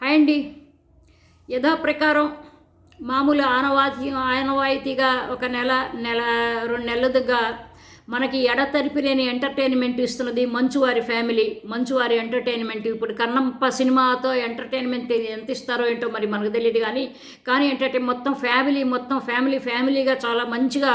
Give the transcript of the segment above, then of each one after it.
Hi అండి. యథాప్రకారం మామూలు ఆనవాయి ఆనవాయితీగా ఒక నెల నెల రెండు నెలలుగా మనకి ఎడతెరిపి లేని ఎంటర్టైన్మెంట్ ఇస్తున్నది మంచువారి ఫ్యామిలీ. మంచువారి ఎంటర్టైన్మెంట్. ఇప్పుడు కన్నప్ప సినిమాతో ఎంటర్టైన్మెంట్ ఎంత ఇస్తారో ఏంటో మరి మనకు తెలియదు కానీ కానీ ఎంటర్టైన్ మొత్తం ఫ్యామిలీ మొత్తం ఫ్యామిలీ ఫ్యామిలీగా చాలా మంచిగా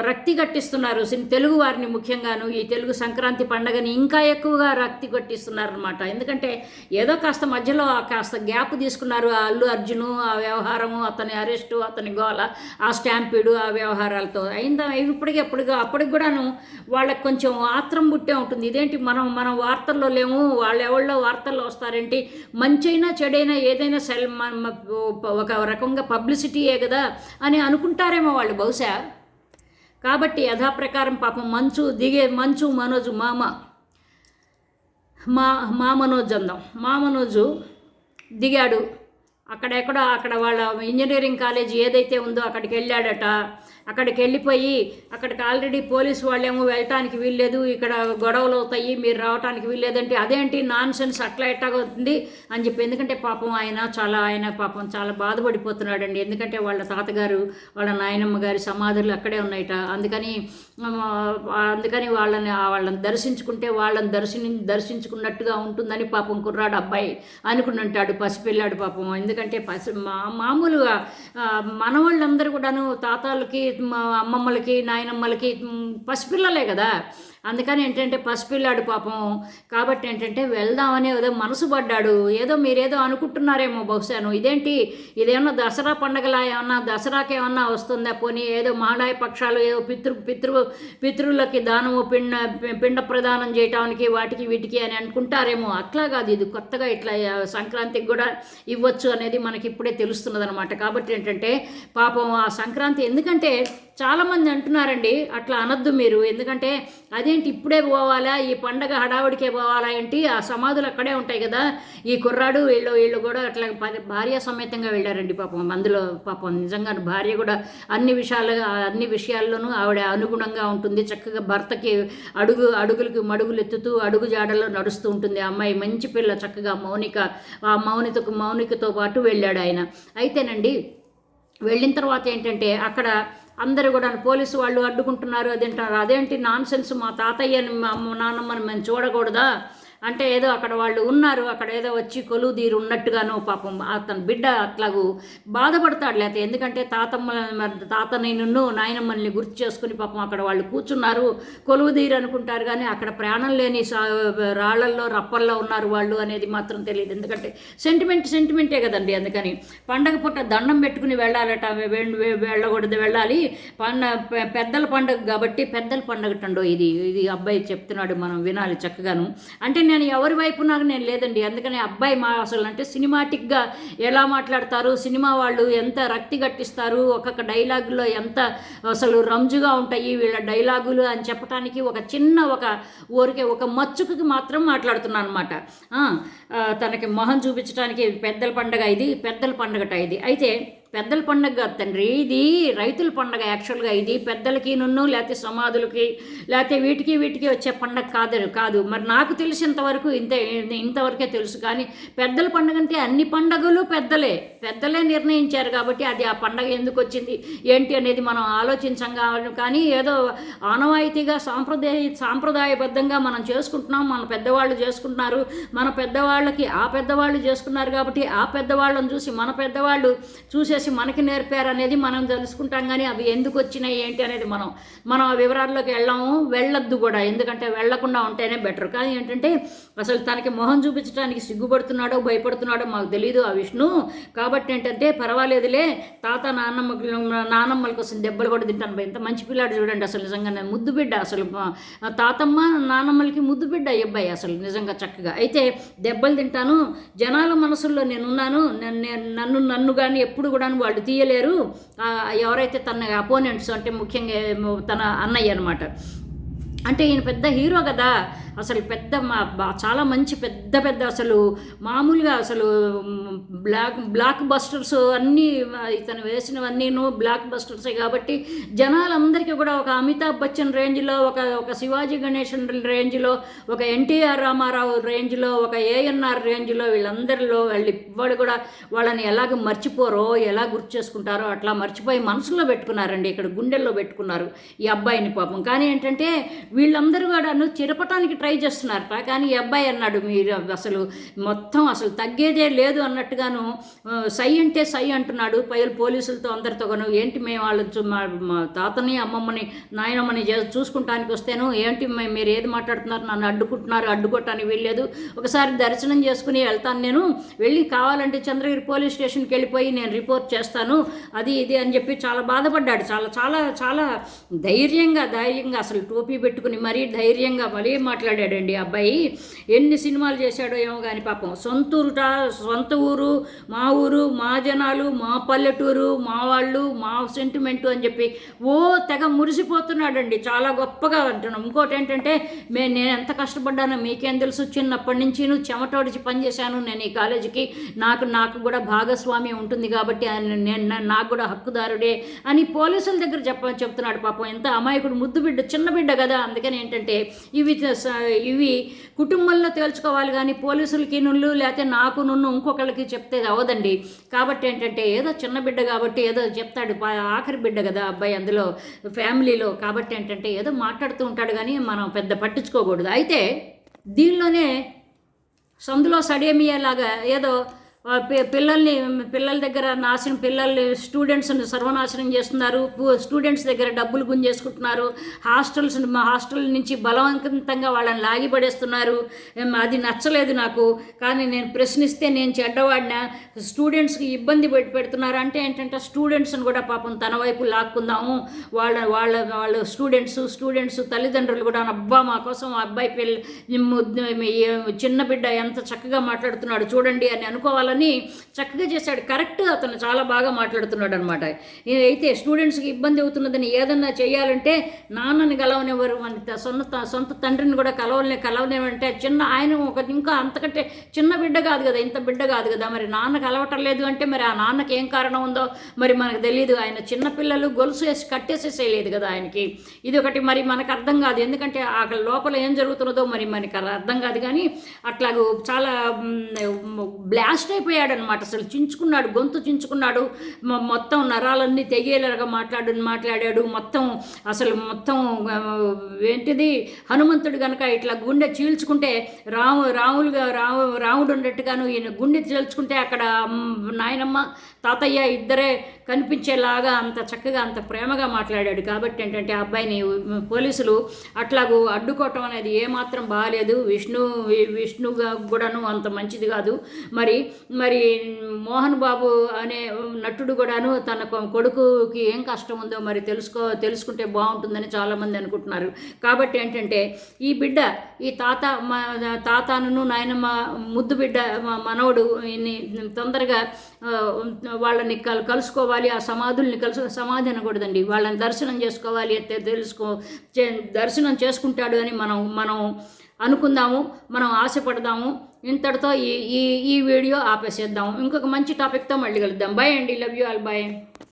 రక్తి కట్టిస్తున్నారు. తెలుగు వారిని ముఖ్యంగాను ఈ తెలుగు సంక్రాంతి పండగని ఇంకా ఎక్కువగా రక్తి కట్టిస్తున్నారు అనమాట ఎందుకంటే ఏదో కాస్త మధ్యలో కాస్త గ్యాప్ తీసుకున్నారు ఆ అల్లు అర్జును ఆ వ్యవహారము అతని అరెస్టు అతని గోల ఆ స్టాంపీడు ఆ వ్యవహారాలతో. అయిందా? ఇప్పటికి ఎప్పటికి అప్పటికి కూడాను వాళ్ళకి కొంచెం ఆత్రం పుట్టే ఉంటుంది. ఇదేంటి మనం మనం వార్తల్లో లేము వాళ్ళు ఎవళ్ళో వార్తల్లో వస్తారేంటి? మంచైనా చెడైనా ఏదైనా సెల్ ఒక రకంగా పబ్లిసిటీయే కదా అని అనుకుంటారేమో వాళ్ళు బహుశా. కాబట్టి యథాప్రకారం పాపం మంచు దిగే మంచు మనోజు మామ మా మా మనోజ్ అందాం. మా మనోజు దిగాడు. అక్కడెక్కడ అక్కడ వాళ్ళ ఇంజనీరింగ్ కాలేజ్ ఏదైతే ఉందో అక్కడికి వెళ్ళాడట. అక్కడికి వెళ్ళిపోయి అక్కడికి ఆల్రెడీ పోలీసు వాళ్ళేమో వెళ్ళటానికి వీల్లేదు ఇక్కడ గొడవలు అవుతాయి మీరు రావటానికి వీల్లేదంటే అదేంటి నాన్ సెన్స్ అట్లా ఎట్టాగవుతుంది అని చెప్పి ఎందుకంటే పాపం ఆయన చాలా ఆయన పాపం చాలా బాధపడిపోతున్నాడండి. ఎందుకంటే వాళ్ళ తాతగారు వాళ్ళ నాయనమ్మ గారి సమాధులు అక్కడే ఉన్నాయట. అందుకని అందుకని వాళ్ళని వాళ్ళని దర్శించుకుంటే వాళ్ళని దర్శని దర్శించుకున్నట్టుగా ఉంటుందని పాపం కుర్రాడు అబ్బాయి అనుకుని ఉంటాడు పసిపిల్లాడు పాపం. ఎందుకంటే పసి మా మామూలుగా మన మనవాళ్ళందరూ కూడాను తాతాలకి అమ్మమ్మలకి నాయనమ్మలకి పసిపిల్లలే కదా. అందుకని ఏంటంటే పసిపిల్లాడు పాపం. కాబట్టి ఏంటంటే వెళ్దామని ఏదో మనసు పడ్డాడు. ఏదో మీరేదో అనుకుంటున్నారేమో బహుశాను ఇదేంటి? ఇదేమన్నా దసరా పండగలా ఏమన్నా దసరాకి ఏమన్నా వస్తుందా పోనీ? ఏదో మాడాయ పక్షాలు ఏదో పితృ పితృ పితృలకి దానము పిండ పిండ ప్రదానం చేయటానికి వాటికి వీటికి అని అనుకుంటారేమో. అట్లా కాదు ఇది. కొత్తగా ఇట్లా సంక్రాంతికి కూడా ఇవ్వచ్చు అనేది మనకి ఇప్పుడే తెలుస్తున్నది అనమాట కాబట్టి ఏంటంటే పాపం ఆ సంక్రాంతి ఎందుకంటే చాలామంది అంటున్నారండి అట్లా అనొద్దు మీరు. ఎందుకంటే అదేంటి ఇప్పుడే పోవాలా ఈ పండగ హడావుడికే పోవాలా ఏంటి? ఆ సమాధులు అక్కడే ఉంటాయి కదా. ఈ కుర్రాడు వీళ్ళు వీళ్ళు కూడా అట్లా భార్య సమేతంగా వెళ్ళారండి పాపం. అందులో పాపం నిజంగా భార్య కూడా అన్ని విషయాలుగా అన్ని విషయాల్లోనూ ఆవిడ అనుగుణంగా ఉంటుంది. చక్కగా భర్తకి అడుగు అడుగులకి మడుగులు ఎత్తుతూ అడుగు జాడలో నడుస్తూ ఉంటుంది. ఆ అమ్మాయి మంచి పిల్ల చక్కగా మౌనిక ఆ మౌనితకు మౌనికతో పాటు వెళ్ళాడు ఆయన. అయితేనండి వెళ్ళిన తర్వాత ఏంటంటే అక్కడ అందరూ కూడా పోలీసు వాళ్ళు అడ్డుకుంటున్నారు అది అంటున్నారు అదేంటి నాన్ సెన్స్ మా తాతయ్యని మా అమ్మ నాన్నమ్మని మేము చూడకూడదా? అంటే ఏదో అక్కడ వాళ్ళు ఉన్నారు అక్కడ ఏదో వచ్చి కొలువు తీరు ఉన్నట్టుగాను పాపం అతని బిడ్డ అట్లాగూ బాధపడతాడు లేకపోతే ఎందుకంటే తాతమ్మ మరి తాతని నిన్ను నాయనమ్మల్ని గుర్తు చేసుకుని పాపం అక్కడ వాళ్ళు కూర్చున్నారు. కొలువు తీరు అనుకుంటారు కానీ అక్కడ ప్రాణం లేని సా రాళ్ళల్లో రప్పల్లో ఉన్నారు వాళ్ళు అనేది మాత్రం తెలియదు. ఎందుకంటే సెంటిమెంట్ సెంటిమెంటే కదండి అందుకని. పండగ పూట దండం పెట్టుకుని వెళ్ళాలట వెళ్ళకూడదు వెళ్ళాలి. పండ పె- పెద్దల పండుగ కాబట్టి పెద్దల పండుగ టండో ఇది ఇది అబ్బాయి చెప్తున్నాడు మనం వినాలి చక్కగాను. అంటే నేను నేను ఎవరి వైపు నాకు నేను లేదండి. అందుకని అబ్బాయి మా అసలు అంటే సినిమాటిక్గా ఎలా మాట్లాడతారు సినిమా వాళ్ళు ఎంత రక్తి గట్టిస్తారు ఒక్కొక్క డైలాగులో ఎంత అసలు రంజుగా ఉంటాయి వీళ్ళ డైలాగులు అని చెప్పడానికి ఒక చిన్న ఒక ఊరికే ఒక మచ్చుకకి మాత్రం మాట్లాడుతున్నాను అనమాట తనకి మొహం చూపించడానికి పెద్దల పండగ ఇది పెద్దల పండగట ఇది. అయితే పెద్దల పండగ కాదు తండ్రి. ఇది రైతుల పండగ యాక్చువల్గా ఇది. పెద్దలకి నున్ను లేకపోతే సమాధులకి లేకపోతే వీటికి వీటికి వచ్చే పండగ కాదు కాదు. మరి నాకు తెలిసినంతవరకు ఇంత ఇంతే ఇంతవరకే తెలుసు. కానీ పెద్దల పండగ అంటే అన్ని పండగలు పెద్దలే. పెద్దలే నిర్ణయించారు కాబట్టి అది ఆ పండగ ఎందుకు వచ్చింది ఏంటి అనేది మనం ఆలోచించం కావాలి. కానీ ఏదో ఆనవాయితీగా సాంప్రదాయ సాంప్రదాయబద్ధంగా మనం చేసుకుంటున్నాం. మన పెద్దవాళ్ళు చేసుకుంటున్నారు. మన పెద్దవాళ్ళకి ఆ పెద్దవాళ్ళు చేసుకున్నారు కాబట్టి ఆ పెద్దవాళ్ళని చూసి మన పెద్దవాళ్ళు చూసే చూసేసి మనకి నేర్పారు అనేది మనం తెలుసుకుంటాం కానీ అవి ఎందుకు వచ్చినాయి ఏంటి అనేది మనం మనం ఆ వివరాల్లోకి వెళ్ళాము వెళ్ళొద్దు కూడా. ఎందుకంటే వెళ్ళకుండా ఉంటేనే బెటర్. కానీ ఏంటంటే అసలు తనకి మొహం చూపించడానికి సిగ్గుపడుతున్నాడో భయపడుతున్నాడో మాకు తెలియదు ఆ విష్ణు. కాబట్టి ఏంటంటే పర్వాలేదులే తాత నాన్నమ్మ నానమ్మల కోసం దెబ్బలు కూడా తింటాను ఇంత మంచి పిల్లాడు చూడండి అసలు నిజంగా నేను ముద్దు బిడ్డ అసలు. తాతమ్మ నానమ్మలకి ముద్దు బిడ్డ అబ్బాయి అసలు నిజంగా చక్కగా. అయితే దెబ్బలు తింటాను జనాల మనసుల్లో నేనున్నాను నేను- నన్ను నన్ను కానీ ఎప్పుడు కూడా వాళ్ళు తీయలేరు. ఎవరైతే తన అపోనెంట్స్ అంటే ముఖ్యంగా తన అన్నయ్య అనమాట అంటే ఈయన పెద్ద హీరో కదా. అసలు పెద్ద మా చాలా మంచి పెద్ద పెద్ద అసలు మామూలుగా అసలు బ్లాక్ బ్లాక్ బస్టర్స్ అన్నీ ఇతను వేసినవన్నీను బ్లాక్ బస్టర్సే కాబట్టి జనాలందరికీ కూడా ఒక అమితాబ్ బచ్చన్ రేంజ్లో ఒక ఒక శివాజీ గణేశన్ రేంజ్లో ఒక ఎన్టీఆర్ రామారావు రేంజ్లో ఒక ఏఎన్ఆర్ రేంజ్లో వీళ్ళందరిలో వాళ్ళు ఇవాడు కూడా వాళ్ళని ఎలాగ మర్చిపోరో ఎలా గుర్తు చేసుకుంటారో అట్లా మర్చిపోయి మనసులో పెట్టుకున్నారండి. ఇక్కడ గుండెల్లో పెట్టుకున్నారు ఈ అబ్బాయిని పాపం. కానీ ఏంటంటే వీళ్ళందరూ కూడా చిరపటానికి ట్రై చేస్తున్నారట కానీ ఈ అబ్బాయి అన్నాడు మీరు అసలు మొత్తం అసలు తగ్గేదే లేదు అన్నట్టుగాను సై అంటే సై అంటున్నాడు. పై పోలీసులతో అందరితోగాను ఏంటి మేము వాళ్ళు చూ- మా మా తాతని అమ్మమ్మని నాయనమ్మని చూసుకుంటానికి వస్తేను ఏంటి మీరు ఏది మాట్లాడుతున్నారు? నన్ను అడ్డుకుంటున్నారు అడ్డుకోవటానికి వెళ్ళలేదు ఒకసారి దర్శనం చేసుకుని వెళ్తాను నేను. వెళ్ళి కావాలంటే చంద్రగిరి పోలీస్ స్టేషన్కి వెళ్ళిపోయి నేను రిపోర్ట్ చేస్తాను. అది ఇది అని చెప్పి చాలా బాధపడ్డాడు. చాలా చాలా చాలా ధైర్యంగా ధైర్యంగా అసలు టోపీ పెట్టుకుని మరీ ధైర్యంగా మరీ మాట్లాడాడండి అబ్బాయి. ఎన్ని సినిమాలు చేశాడో ఏమో కానీ పాపం. సొంత ఊరుట సొంత ఊరు మా ఊరు మా జనాలు మా పల్లెటూరు మా వాళ్ళు మా సెంటిమెంటు అని చెప్పి ఓ తెగ మురిసిపోతున్నాడండి. చాలా గొప్పగా అంటున్నాం. ఇంకోటి ఏంటంటే మే నేను ఎంత కష్టపడ్డానో మీకేం తెలుసు? చిన్నప్పటి నుంచి చెమటోడిచి పనిచేశాను నేను ఈ కాలేజీకి. నాకు నాకు కూడా భాగస్వామి ఉంటుంది కాబట్టి నేను నాకు కూడా హక్కుదారుడే అని పోలీసుల దగ్గర చెప్ప చెప్తున్నాడు పాపం. ఎంత అమాయకుడు ముద్దు బిడ్డ చిన్న బిడ్డ కదా. అందుకని ఏంటంటే ఇవి ఇవి కుటుంబంలో తేల్చుకోవాలి కానీ పోలీసులకి నుళ్ళు లేకపోతే నాకు నున్ను ఇంకొకళ్ళకి చెప్తే అవదండి. కాబట్టి ఏంటంటే ఏదో చిన్న బిడ్డ కాబట్టి ఏదో చెప్తాడు. పా- ఆఖరి బిడ్డ కదా అబ్బాయి అందులో ఫ్యామిలీలో. కాబట్టి ఏంటంటే ఏదో మాట్లాడుతూ ఉంటాడు కానీ మనం పెద్ద పట్టించుకోకూడదు. అయితే దీనిలోనే సందులో సడేమియేలాగా ఏదో పిల్లల్ని పిల్లల దగ్గర నాశనం పిల్లల్ని స్టూడెంట్స్ని సర్వనాశనం చేస్తున్నారు. స్టూడెంట్స్ దగ్గర డబ్బులు గుంజేసుకుంటున్నారు. హాస్టల్స్ మా హాస్టల్ నుంచి బలవంతంగా వాళ్ళని లాగిపడేస్తున్నారు. అది నచ్చలేదు నాకు. కానీ నేను ప్రశ్నిస్తే నేను చెడ్డవాడిన స్టూడెంట్స్కి ఇబ్బంది పెట్టి పెడుతున్నారు అంటే ఏంటంటే స్టూడెంట్స్ని కూడా పాపం తన వైపు లాక్కుందాము. వాళ్ళ వాళ్ళ వాళ్ళ స్టూడెంట్స్ స్టూడెంట్స్ తల్లిదండ్రులు కూడా అబ్బా మా కోసం అబ్బాయి పిల్ల చిన్న బిడ్డ ఎంత చక్కగా మాట్లాడుతున్నాడు చూడండి అని అనుకోవాలని చక్కగా చేశాడు. కరెక్ట్ అతను చాలా బాగా మాట్లాడుతున్నాడు అనమాట అయితే స్టూడెంట్స్కి ఇబ్బంది అవుతున్నదని ఏదన్నా చేయాలంటే నాన్నని కలవనివ్వరు. మన త- సొంత సొంత తండ్రిని కూడా కలవలే కలవనివ్వంటే చిన్న ఆయన ఒక ఇంకా అంతకంటే చిన్న బిడ్డ కాదు కదా ఇంత బిడ్డ కాదు కదా. మరి నాన్న కలవటం లేదు అంటే మరి ఆ నాన్నకి ఏం కారణం ఉందో మరి మనకు తెలియదు ఆయన చిన్నపిల్లలు గొలుసు వేసి కట్టేసేసేయలేదు కదా ఆయనకి. ఇది ఒకటి మరి మనకు అర్థం కాదు. ఎందుకంటే అక్కడ లోపల ఏం జరుగుతున్నదో మరి మనకి అర్థం కాదు. కానీ అట్లాగూ చాలా బ్లాస్ట్ అయిపోయాడు అనమాట అసలు చించుకున్నాడు గొంతు చించుకున్నాడు. మొత్తం నరాలన్నీ తెగేలాగా మాట్లాడు మాట్లాడాడు. మొత్తం అసలు మొత్తం ఏంటిది? హనుమంతుడు కనుక ఇట్లా గుండె చీల్చుకుంటే రాము రాములుగా రాము రాముడు ఉన్నట్టుగాను ఈయన గుండె చీల్చుకుంటే అక్కడ నాయనమ్మ తాతయ్య ఇద్దరే కనిపించేలాగా అంత చక్కగా అంత ప్రేమగా మాట్లాడాడు. కాబట్టి ఏంటంటే ఆ అబ్బాయిని పోలీసులు అట్లాగూ అడ్డుకోవటం అనేది ఏమాత్రం బాగాలేదు. విష్ణు విష్ణుగా కూడాను అంత మంచిది కాదు. మరి మరి మోహన్ బాబు అనే నటుడు కూడాను తన కొడుకుకి ఏం కష్టం ఉందో మరి తెలుసుకో తెలుసుకుంటే బాగుంటుందని చాలామంది అనుకుంటున్నారు. కాబట్టి ఏంటంటే ఈ బిడ్డ ఈ తాత మా తాతను నాయనమ్మ ముద్దు బిడ్డ మనవడు తొందరగా వాళ్ళని కల్ కలుసుకోవాలి ఆ సమాధుల్ని కలుసు సమాధి అనకూడదండి. వాళ్ళని దర్శనం చేసుకోవాలి అయితే తెలుసుకో చే- దర్శనం చేసుకుంటాడు అని మనం మనం అనుకుందాము మనం ఆశపడదాము. ఇంతటితో ఈ ఈ ఈ వీడియో ఆపేసేద్దాం. ఇంకొక మంచి టాపిక్తో మళ్ళీ కలుద్దాం. బాయ్ అండి. Love you all bye